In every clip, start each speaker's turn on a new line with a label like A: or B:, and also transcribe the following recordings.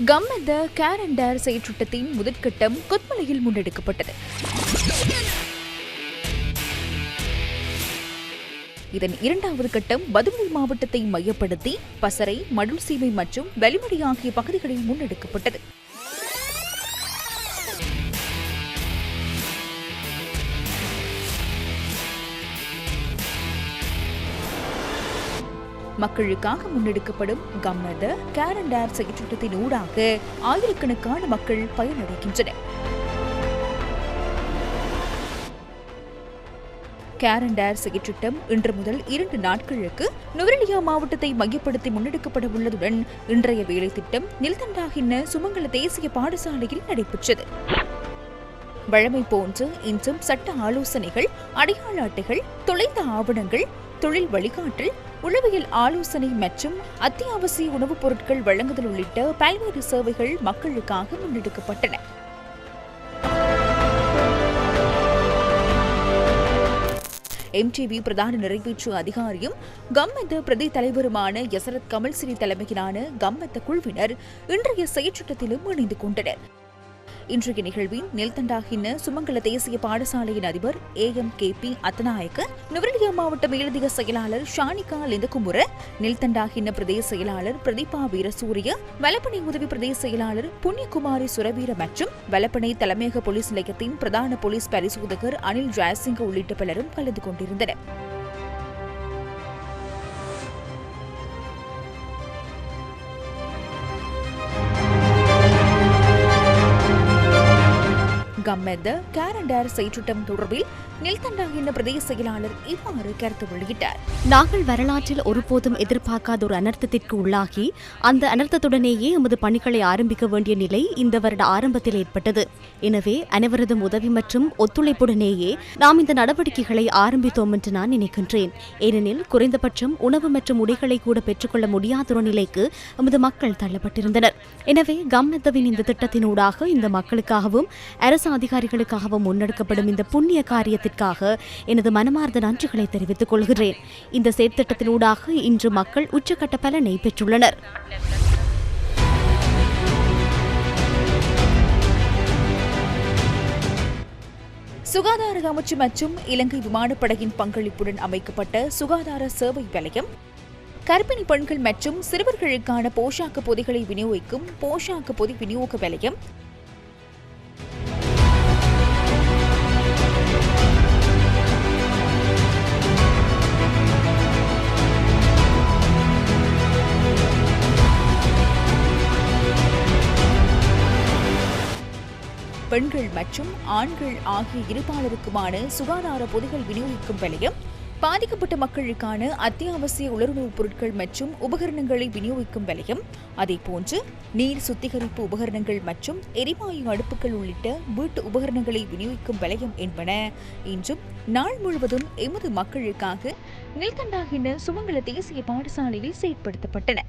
A: கம்மந்த guarantor செயற்றுட்டத்தின் முதற்கட்டம் கொத்மலையில் முன்னெடுக்கப்பட்டது. இதன் இரண்டாவது கட்டம் பதுமை மாவட்டத்தை மையப்படுத்தி பசறை மடுள்சீமை மற்றும் வெளிமடி ஆகிய பகுதிகளில் முன்னெடுக்கப்பட்டது. மக்களுக்காக முன்னெடுக்கப்படும் கம்மத கேரண்டர் செயற்றிட்டத்தின் ஊடாக ஆயிரக்கணக்கான மக்கள் பயனடைகின்றனர். கேரண்டர் செயற்றிட்டம் இன்று முதல் இரண்டு நாட்களுக்கு நுவரெலியா மாவட்டத்தை மையப்படுத்தி முன்னெடுக்கப்பட உள்ளதுடன் இன்றைய வேலை திட்டம் நில்தண்டாகின சுமங்கல தேசிய பாடசாலையில் நடைபெற்றது. வழமை போன்று இன்றும் சட்ட ஆலோசனைகள் அடையாள அட்டைகள் தொலைந்த ஆவணங்கள் தொழில் வழிகாட்டல் உளவியல் ஆலோசனை மற்றும் அத்தியாவசிய உணவுப் பொருட்கள் வழங்குதல் உள்ளிட்ட பல்வேறு சேவைகள் மக்களுக்காக முன்னெடுக்கப்பட்டன. எம்டிவி பிரதான நிறைவேற்று அதிகாரியும் கம்மந்த பிரதி தலைவருமான யசரத் கமல்சிறி தலைமையிலான கம்மத்த குழுவினர் இன்றைய செயற்றுட்டத்திலும் இணைந்து கொண்டனர். இன்றைய நிகழ்வின் நெல்தண்டாகின சுமங்கல தேசிய பாடசாலையின் அதிபர் A M K P Athanayake Nuwara Eliya மாவட்ட மேலதிக செயலாளர் ஷானிகா லிந்தகுமுர நெல்தண்டாகின பிரதேச செயலாளர் பிரதீபா வீரசூரிய வலப்பனை உதவி பிரதேச செயலாளர் புண்ணியகுமாரி சுரவீர மற்றும் வலப்பனை தலைமையக போலீஸ் நிலையத்தின் பிரதான போலீஸ் பரிசோதகர் அனில் ஜெயசிங்க உள்ளிட்ட பலரும் கலந்து கொண்டிருந்தனர். கம்மெத கேரண்டர் செயற்றுட்டம் தொடர்பில் நில்தண்டாகின பிரதேச செயலாளர் இவ்வாறு கருத்து வெளியிட்டார்.
B: நாங்கள் வரலாற்றில் ஒருபோதும் எதிர்பார்க்காத ஒரு அனர்த்தத்திற்கு உள்ளாகி அந்த அனர்த்தத்துடனேயே எமது பணிகளை ஆரம்பிக்க வேண்டிய நிலை இந்த வருட ஆரம்பத்தில் ஏற்பட்டது. எனவே அனைவரதும் உதவி மற்றும் ஒத்துழைப்புடனேயே நாம் இந்த நடவடிக்கைகளை ஆரம்பித்தோம் என்று நான் நினைக்கின்றேன். ஏனெனில் குறைந்தபட்சம் உணவு மற்றும் உடைகளை கூட பெற்றுக்கொள்ள முடியாத ஒரு நிலைக்கு எமது மக்கள் தள்ளப்பட்டிருந்தனர். எனவே கம்னத்தவின் இந்த திட்டத்தினூடாக இந்த மக்களுக்காகவும் அரசு அதிகாரிகளுக்காகவும் முன்னெடுக்கப்படும் இந்த புண்ணிய செய்ததற்காக எனது மனமார்ந்த நன்றிகளை தெரிவித்துக் கொள்கிறேன். இந்த செயற்திட்டத்தினூடாக இன்று மக்கள் உச்சக்கட்ட பலனை பெற்றுள்ளனர்.
A: சுகாதார அமைச்சு மற்றும் இலங்கை விமானப்படையின் பங்களிப்புடன் அமைக்கப்பட்ட சுகாதார சேவை வலயம் கர்ப்பிணி பெண்கள் மற்றும் சிறுவர்களுக்கான போஷாக்கு பொதிகளை விநியோகிக்கும் போஷாக்கு பொதி விநியோக வலயம் பெண்கள் மற்றும் ஆண்கள் ஆகிய இருபாலருக்குமான சுகாதார பொதிகள் விநியோகிக்கும் வலயம் பாதிக்கப்பட்ட மக்களுக்கான அத்தியாவசிய உலருணவுப் பொருட்கள் மற்றும் உபகரணங்களை விநியோகிக்கும் வலயம் அதேபோன்று நீர் சுத்திகரிப்பு உபகரணங்கள் மற்றும் எரிவாயு அடுப்புகள் உள்ளிட்ட வீட்டு உபகரணங்களை விநியோகிக்கும் வலயம் என்பன இன்றும் நாள் முழுவதும் எமது மக்களுக்காக நில்கண்டாகின சுமங்கல தேசிய பாடசாலையில் செயற்படுத்தப்பட்டன.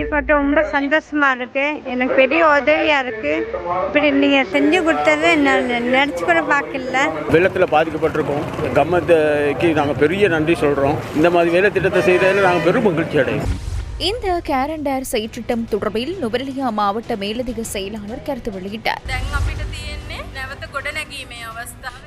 C: இப்போ ரொம்ப சந்தோஷமா இருக்கு. எனக்கு பெரிய உதவியா இருக்கு. இப்படி நீங்க செஞ்சு கொடுத்தது நான் நினச்சி கூட பார்க்கல.
D: வெள்ளத்தில் பாதிக்கப்பட்டிருக்கோம். கம்மத்துக்கு நாங்கள் பெரிய நன்றி சொல்கிறோம் இந்த மாதிரி வேலை திட்டத்தை செய்கிறதுல நாங்கள் பெரும் மகிழ்ச்சி அடைவோம்
A: இந்த கேரண்டர் செயற்றிட்டம் தொடர்பில் நுவரெலியா மாவட்ட மேலதிக செயலாளர் கருத்து வெளியிட்டார்.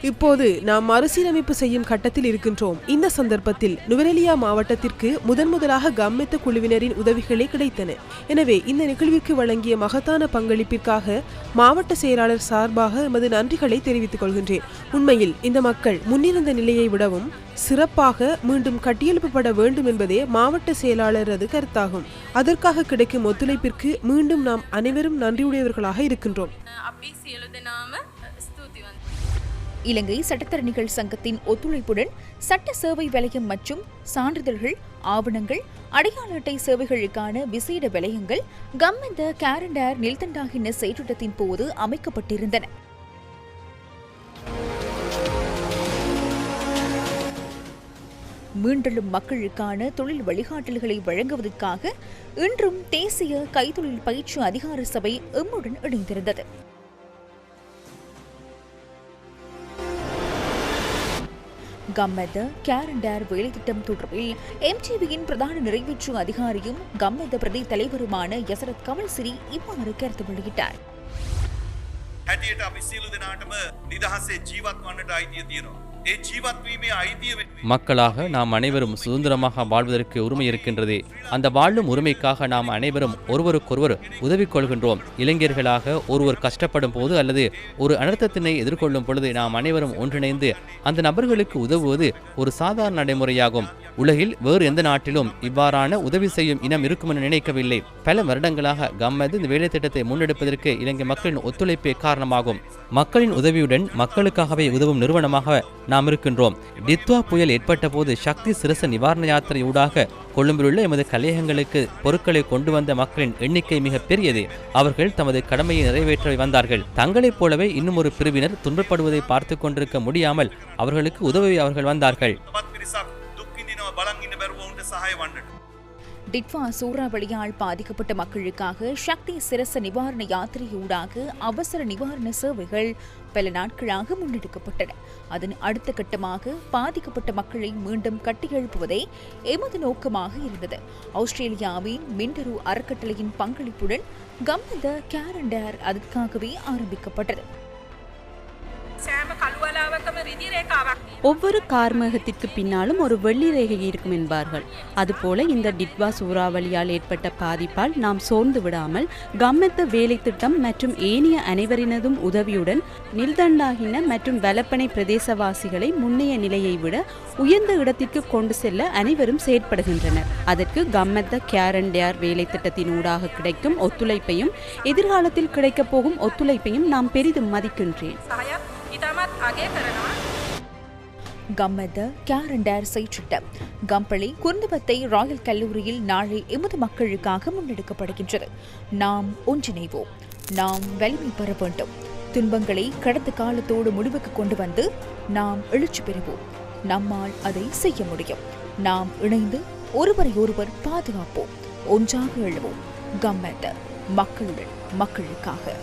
E: இப்போது நாம் மறுசீரமைப்பு செய்யும் கட்டத்தில் இருக்கின்றோம். இந்த சந்தர்ப்பத்தில் நுவரெலியா மாவட்டத்திற்கு முதன் முதலாக கம்மெத்த குழுவினரின் உதவிகளே கிடைத்தன. எனவே இந்த நிகழ்விற்கு வழங்கிய மகத்தான பங்களிப்பிற்காக மாவட்ட செயலாளர் சார்பாக எமது நன்றிகளை தெரிவித்துக் கொள்கின்றேன். உண்மையில் இந்த மக்கள் முன்னிருந்த நிலையை விடவும் சிறப்பாக மீண்டும் கட்டியெழுப்பப்பட வேண்டும் என்பதே மாவட்ட செயலாளரது கருத்தாகும். அதற்காக கிடைக்கும் ஒத்துழைப்பிற்கு மீண்டும் நாம் அனைவரும் நன்றியுடையவர்களாக இருக்கின்றோம்.
A: இலங்கை சட்டத்தரணிகள் சங்கத்தின் ஒத்துழைப்புடன் சட்ட சேவை வலயம் மற்றும் சான்றிதழ்கள் ஆவணங்கள் அடையாள அட்டை சேவைகளுக்கான விசேட வலயங்கள் கம்மெந்த கேரண்டேர் நில்தண்டாகின செயற்றிட்டத்தின் போது அமைக்கப்பட்டிருந்தன. மீண்டலும் மக்களுக்கான தொழில் வழிகாட்டல்களை வழங்குவதற்காக இன்றும் தேசிய கைத்தொழில் பயிற்சி அதிகார சபை எம்முடன் இணைந்திருந்தது. கம்மெத கேரண்டர் வேலைத்திட்டம் தொடர்பில் எம்டிவியின் பிரதான நிறைவேற்று அதிகாரியும் கம்மெத பிரதி தலைவருமான யசரத் கமல்சிறி இவ்வாறு கருத்து வெளியிட்டார்
F: හැටියට අපි සියලු දෙනාටම නිදහසේ ජීවත් වන්නට අයිතිය තියෙනවා.
G: மக்களாக நாம் அனைவரும் சுதந்திரமாக வாழ்வதற்கு உரிமை இருக்கின்றது. அந்த வாழும் உரிமைக்காக நாம் அனைவரும் ஒருவருக்கொருவர் உதவி கொள்கின்றோம். இளைஞர்களாக ஒருவர் கஷ்டப்படும் போது அல்லது ஒரு அனர்த்தத்தினை எதிர்கொள்ளும் பொழுது நாம் அனைவரும் ஒன்றிணைந்து அந்த நபர்களுக்கு உதவுவது ஒரு சாதாரண நடைமுறையாகும். உலகில் வேறு எந்த நாட்டிலும் இவ்வாறான உதவி செய்யும் இனம் இருக்கும் என நினைக்கவில்லை. பல வருடங்களாக கம்மது இந்த வேலை திட்டத்தை முன்னெடுப்பதற்கு இலங்கை மக்களின் ஒத்துழைப்பே காரணமாகும். மக்களின் உதவியுடன் மக்களுக்காகவே உதவும் நிறுவனமாக நாம் இருக்கின்றோம். டித்வா புயல் ஏற்பட்ட போது சக்தி சிரச நிவாரண யாத்திரை ஊடாக கொழும்பிலுள்ள எமது கலையகங்களுக்கு பொருட்களை கொண்டு வந்த மக்களின் எண்ணிக்கை மிக பெரியது. அவர்கள் தமது கடமையை நிறைவேற்ற வந்தார்கள். தங்களைப் போலவே இன்னும் ஒரு பிரிவினர் துன்பப்படுவதை பார்த்து கொண்டிருக்க முடியாமல் அவர்களுக்கு உதவி அவர்கள் வந்தார்கள்.
A: டிட்வா சூறாவளியால் பாதிக்கப்பட்ட மக்களுக்காக சக்தி சிரச நிவாரண யாத்திரையூடாக அவசர நிவாரண சேவைகள் பல நாட்களாக முன்னெடுக்கப்பட்டன. அதன் அடுத்த கட்டமாக பாதிக்கப்பட்ட மக்களை மீண்டும் கட்டியெழுப்புவதே எமது நோக்கமாக இருந்தது. ஆஸ்திரேலியாவின் மின்டரு அறக்கட்டளையின் பங்களிப்புடன் கம்மத கேரண்டர் அதற்காகவே ஆரம்பிக்கப்பட்டது.
H: ஒவ்வொரு கார்மேகத்திற்கு பின்னாலும் ஒரு வெள்ளி ரேகை இருக்கும் என்பார்கள். அதுபோல இந்த டிட்வா சூறாவளியால் ஏற்பட்ட பாதிப்பால் நாம் சோர்ந்து விடாமல் கம்மெத்த வேலை திட்டம் மற்றும் ஏனைய அனைவரினதும் உதவியுடன் நில்தண்டாகின மற்றும் வலப்பனை பிரதேசவாசிகளை முன்னைய நிலையை விட உயர்ந்த இடத்திற்கு கொண்டு செல்ல அனைவரும் செயற்படுகின்றனர். அதற்கு கம்மெத்த கேரண்டியார் வேலை திட்டத்தின் ஊடாக கிடைக்கும் ஒத்துழைப்பையும் எதிர்காலத்தில் கிடைக்கப் போகும் ஒத்துழைப்பையும் நாம் பெரிதும் மதிக்கின்றேன்.
A: கம்மத கேரண்டர் செயற்றிட்டம் கம்பளி குருந்தபத்தை ராயல் கல்லூரியில் நாளை எமது மக்களுக்காக முன்னெடுக்கப்படுகின்றது. நாம் ஒன்றிணைவோம். நாம் வலிமை பெற வேண்டும். துன்பங்களை கடந்த காலத்தோடு முடிவுக்கு கொண்டு வந்து நாம் எழுச்சி பெறுவோம். நம்மால் அதை செய்ய முடியும். நாம் இணைந்து ஒருவரை ஒருவர் பாதுகாப்போம். ஒன்றாக எழுவோம் கம்மத மக்களுடன் மக்களுக்காக.